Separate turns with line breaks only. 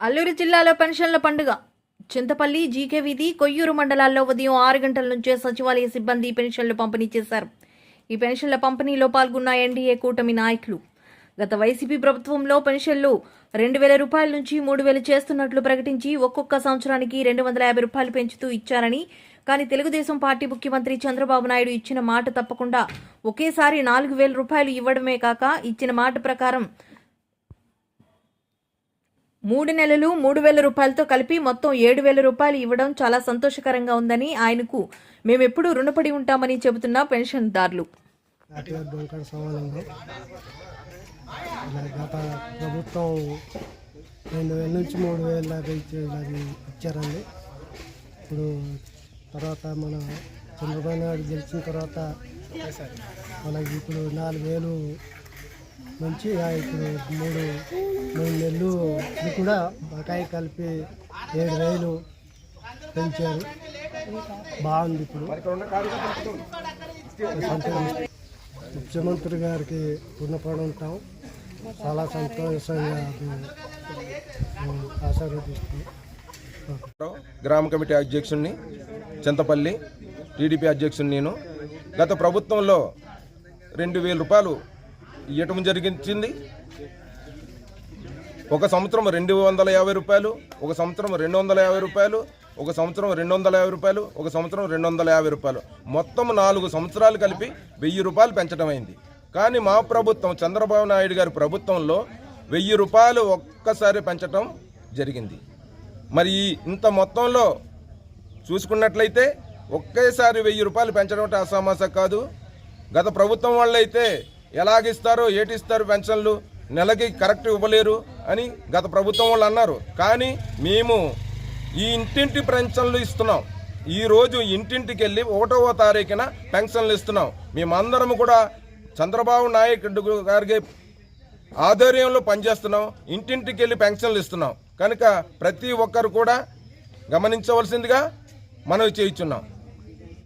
అల్లూరు జిల్లాలో పెన్షన్ల పండుగ. చింతపల్లి జీకే వీధి కొయ్యూరు మండలాల్లో ఉదయం ఆరు గంటల నుంచే సచివాలయ సిబ్బంది పెన్షన్లు పంపిణీ చేశారు. ఈ పెన్షన్ల పంపిణీలో పాల్గొన్న ఎన్డీఏ కూటమి నాయకులు. గత వైసీపీ ప్రభుత్వంలో పెన్షన్లు రెండు వేల రూపాయల నుంచి మూడు వేలు చేస్తున్నట్లు ప్రకటించి ఒక్కొక్క సంవత్సరానికి రెండు వందల యాభై రూపాయలు పెంచుతూ ఇచ్చారని కానీ తెలుగుదేశం పార్టీ ముఖ్యమంత్రి చంద్రబాబు నాయుడు ఇచ్చిన మాట తప్పకుండా ఒకేసారి నాలుగు వేల రూపాయలు ఇవ్వడమే కాక ఇచ్చిన మాట ప్రకారం మూడు నెలలు మూడు వేల రూపాయలతో కలిపి మొత్తం ఏడు వేల రూపాయలు ఇవ్వడం చాలా సంతోషకరంగా ఉందని ఆయనకు మేమెప్పుడు రుణపడి ఉంటామని చెబుతున్న పెన్షన్దారులు.
గత ప్రభుత్వం రెండు వేల నుంచి మూడు వేల దాకా ఇచ్చే ఇచ్చారండి. ఇప్పుడు తర్వాత మన చంద్రబాబు నాయుడు గెలిచిన తర్వాత మనకి ఇప్పుడు నాలుగు వేలు నుంచి ఇప్పుడు మూడు మూడు నెలలు ఇది కూడా బకాయి కలిపి ఏడు వేలు పెంచారు. బాగుంది ఇప్పుడు. సంతోషం ముఖ్యమంత్రి గారికి రుణపడి ఉంటాం. చాలా సంతోషంగా అది
గ్రామ కమిటీ అధ్యక్షుడిని చింతపల్లి టీడీపీ అధ్యక్షుడిని నేను. గత ప్రభుత్వంలో రెండు వేల రూపాయలు ఇవ్వటం జరిగించింది. ఒక సంవత్సరం రెండు వందల యాభై రూపాయలు ఒక సంవత్సరం రెండు వందల యాభై రూపాయలు ఒక సంవత్సరం రెండు వందల యాభై రూపాయలు ఒక సంవత్సరం రెండు వందల యాభై రూపాయలు. మొత్తం నాలుగు సంవత్సరాలు కలిపి వెయ్యి రూపాయలు పెంచడం అయింది. కానీ మా ప్రభుత్వం చంద్రబాబు నాయుడు గారి ప్రభుత్వంలో వెయ్యి రూపాయలు ఒక్కసారి పెంచడం జరిగింది. మరి ఇంత మొత్తంలో చూసుకున్నట్లయితే ఒకేసారి వెయ్యి రూపాయలు పెంచడం అంటే అసమాస కాదు. గత ప్రభుత్వం వాళ్ళైతే ఎలాగిస్తారు ఏటిస్తారు పెన్షన్లు? నెలకి కరెక్ట్ ఇవ్వలేరు అని గత ప్రభుత్వం వాళ్ళు అన్నారు. కానీ మేము ఈ ఇంటింటి పెన్షన్లు ఇస్తున్నాం. ఈరోజు ఇంటింటికి వెళ్ళి ఒకటవ తారీఖున పెన్షన్లు ఇస్తున్నాం. మేమందరం కూడా చంద్రబాబు నాయుడు గారికి ఆధ్వర్యంలో పనిచేస్తున్నాం. ఇంటింటికి వెళ్ళి పెన్షన్లు ఇస్తున్నాం. కనుక ప్రతి ఒక్కరు కూడా గమనించవలసిందిగా మనం చేయించున్నాం.